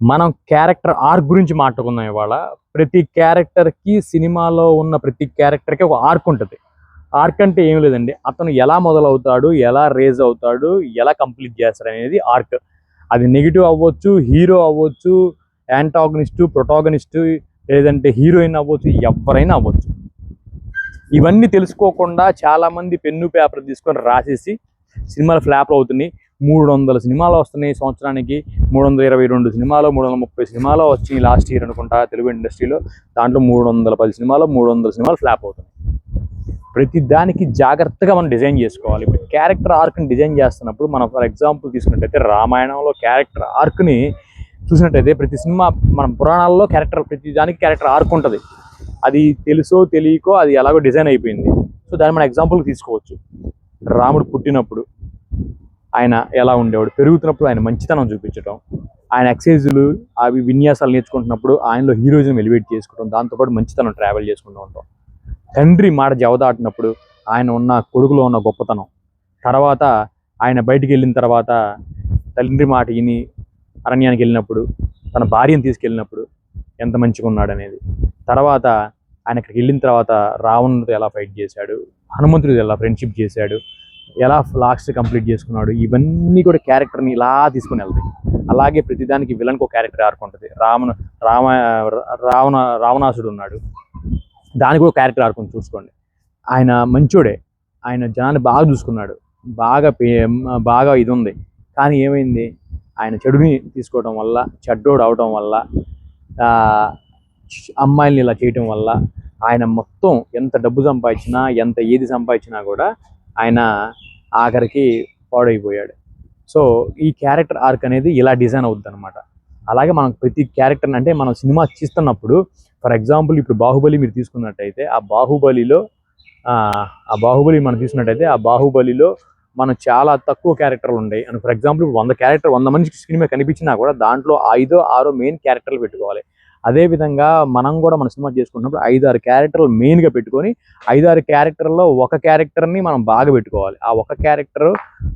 మనం character arc గురించి మాట్లాడుకుందాం ఇవాళ. ప్రతి క్యారెక్టర్కి సినిమాలో ఉన్న ప్రతి క్యారెక్టర్కి ఒక ఆర్క్ ఉంటుంది. ఆర్క్ అంటే ఏం లేదండి. అతను ఎలా మొదలవుతాడు ఎలా రేజ్ అవుతాడు ఎలా కంప్లీట్ చేస్తాడు అనేది ఆర్క్ అది నెగిటివ్ అవ్వచ్చు హీరో అవ్వచ్చు యాంటాగనిస్టు ప్రొటాగనిస్టు లేదంటే హీరోయిన్ అవ్వచ్చు ఎవరైనా అవ్వచ్చు. ఇవన్నీ తెలుసుకోకుండా చాలామంది పెన్ను పేపర్ తీసుకొని రాసేసి సినిమాలు ఫ్లాప్ అవుతున్నాయి. మూడు వందల సినిమాలు వస్తున్నాయి సంవత్సరానికి. మూడు వందల ఇరవై రెండు సినిమాలు మూడు వందల ముప్పై సినిమాలు వచ్చి లాస్ట్ ఇయర్ అనుకుంటా తెలుగు ఇండస్ట్రీలో. దాంట్లో మూడు వందల పది సినిమాలు మూడు వందల సినిమాలు ఫ్లాప్ అవుతున్నాయి. ప్రతి దానికి జాగ్రత్తగా మనం డిజైన్ చేసుకోవాలి. ఇప్పుడు క్యారెక్టర్ ఆర్క్ని డిజైన్ చేస్తున్నప్పుడు మనం ఫర్ ఎగ్జాంపుల్ తీసుకున్నట్టయితే రామాయణంలో క్యారెక్టర్ ఆర్క్ని చూసినట్టయితే ప్రతి సినిమా మన పురాణాల్లో క్యారెక్టర్ ప్రతి దానికి క్యారెక్టర్ ఆర్క్ ఉంటుంది. అది తెలుసో తెలియకో అది ఎలాగో డిజైన్ అయిపోయింది. సో దాన్ని మనం ఎగ్జాంపుల్ తీసుకోవచ్చు. రాముడు పుట్టినప్పుడు ఆయన ఎలా ఉండేవాడు? పెరుగుతున్నప్పుడు ఆయన మంచితనం చూపించడం ఆయన ఎక్సైజులు అవి విన్యాసాలు నేర్చుకుంటున్నప్పుడు ఆయనలో హీరోయిజం ఎలివేట్ చేసుకోవడం దాంతోపాటు మంచితనం ట్రావెల్ చేసుకుంటూ ఉంటాం. తండ్రి మాట జవదాటినప్పుడు ఆయన ఉన్న కొడుకులో ఉన్న గొప్పతనం తర్వాత ఆయన బయటికి వెళ్ళిన తర్వాత తండ్రి మాట విని అరణ్యానికి వెళ్ళినప్పుడు తన భార్యను తీసుకెళ్ళినప్పుడు ఎంత మంచిగా ఉన్నాడు అనేది. తర్వాత ఆయన అక్కడికి వెళ్ళిన తర్వాత రావణుడితో ఎలా ఫైట్ చేశాడు హనుమంతుడితో ఎలా ఫ్రెండ్షిప్ చేశాడు ఎలా లాస్ట్ కంప్లీట్ చేసుకున్నాడు ఇవన్నీ కూడా క్యారెక్టర్ని ఇలా తీసుకుని వెళ్తాయి. అలాగే ప్రతిదానికి విలన్కి ఒక క్యారెక్టర్ ఆర్క్ ఉంటుంది. రావణ రామ రావణ రావణాసుడు ఉన్నాడు. దానికి కూడా క్యారెక్టర్ ఆర్క్ చూసుకోండి. ఆయన మంచోడే. ఆయన జనాన్ని బాగా చూసుకున్నాడు. బాగా పే- బాగా ఇది ఉంది. కానీ ఏమైంది? ఆయన చెడుని తీసుకోవడం వల్ల చెడ్డోడు అవడం వల్ల అమ్మాయిల్ని ఇలా చేయటం వల్ల ఆయన మొత్తం ఎంత డబ్బు సంపాదించినా ఎంత ఏది సంపాదించినా కూడా ఆయన ఆఖరికి పాడైపోయాడు. సో ఈ క్యారెక్టర్ ఆర్క్ అనేది ఇలా డిజైన్ అవుద్ది అనమాట అలాగే మనం ప్రతి క్యారెక్టర్ అంటే మనం సినిమా చూస్తున్నప్పుడు ఫర్ ఎగ్జాంపుల్ ఇప్పుడు బాహుబలి మీరు తీసుకున్నట్టయితే ఆ బాహుబలిలో ఆ ఆ బాహుబలి మనం తీసుకున్నట్టయితే ఆ బాహుబలిలో మనం చాలా తక్కువ క్యారెక్టర్లు ఉన్నాయి అని ఫర్ ఎగ్జాంపుల్ వంద క్యారెక్టర్ వంద మందికి స్క్రీన్ మీద కనిపించినా కూడా దాంట్లో ఐదో ఆరో మెయిన్ క్యారెక్టర్లు పెట్టుకోవాలి. అదే విధంగా మనం కూడా మన సినిమా చేసుకున్నప్పుడు ఐదు ఆరు క్యారెక్టర్లు మెయిన్గా పెట్టుకొని ఐదారు క్యారెక్టర్లో ఒక క్యారెక్టర్ని మనం బాగా పెట్టుకోవాలి. ఆ ఒక క్యారెక్టర్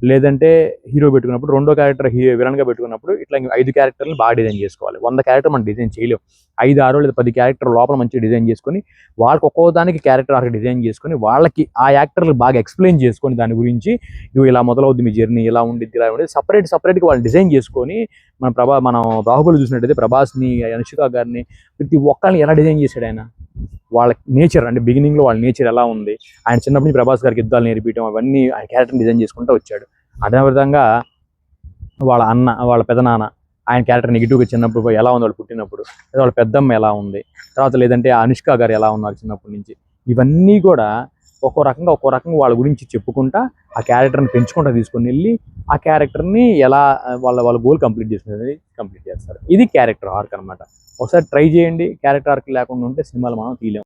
లేదంటే హీరో పెట్టుకున్నప్పుడు రెండో క్యారెక్టర్ హీరో విలన్గా పెట్టుకున్నప్పుడు ఇట్లా ఐదు క్యారెక్టర్లు బాగా డిజైన్ చేసుకోవాలి. వంద క్యారెక్టర్ మనం డిజైన్ చేయలేము ఐదు ఆరు లేదా పది క్యారెక్టర్ లోపల మంచిగా డిజైన్ చేసుకొని వాళ్ళకి ఒక్కో దానికి క్యారెక్టర్ ఆర్క్ డిజైన్ చేసుకొని వాళ్ళకి ఆ యాక్టర్లు బాగా ఎక్స్ప్లెయిన్ చేసుకొని దాని గురించి ఇవి ఇలా మొదలవుద్ది మీ జర్నీ ఇలా ఉండిద్ది ఇలా ఉండేది సపరేట్ సపరేట్గా వాళ్ళు డిజైన్ చేసుకొని మన ప్రభా మనం బాహుబలి చూసినట్టయితే ప్రభాస్ని అనుష్క గారిని ప్రతి ఒక్కరిని ఎలా డిజైన్ చేశాడు ఆయన? వాళ్ళ నేచర్ అంటే బిగినింగ్లో వాళ్ళ నేచర్ ఎలా ఉంది? ఆయన చిన్నప్పటి ప్రభాస్ గారికి యుద్ధాలు నేర్పించడం అవన్నీ ఆయన క్యారెక్టర్ డిజైన్ చేసుకుంటూ వచ్చాడు. అదే విధంగా వాళ్ళ అన్న వాళ్ళ పెదనాన్న ఆయన క్యారెక్టర్ నెగిటివ్గా చిన్నప్పుడు ఎలా ఉంది వాళ్ళు పుట్టినప్పుడు? లేదా వాళ్ళ పెద్దమ్మ ఎలా ఉంది? తర్వాత లేదంటే ఆ అనుష్క గారు ఎలా ఉన్నారు చిన్నప్పటి నుంచి? ఇవన్నీ కూడా ఒక్కో రకంగా ఒక్కో రకంగా వాళ్ళ గురించి చెప్పుకుంటా ఆ క్యారెక్టర్ని పెంచుకుంటా తీసుకొని వెళ్ళి ఆ క్యారెక్టర్ని ఎలా వాళ్ళ వాళ్ళ గోల్ కంప్లీట్ చేసుకునేది కంప్లీట్ చేస్తారు. ఇది క్యారెక్టర్ ఆర్క్ అన్నమాట. ఒకసారి ట్రై చేయండి. క్యారెక్టర్ ఆర్క్ లేకుండా ఉంటే సినిమాలు మనం తీయలేము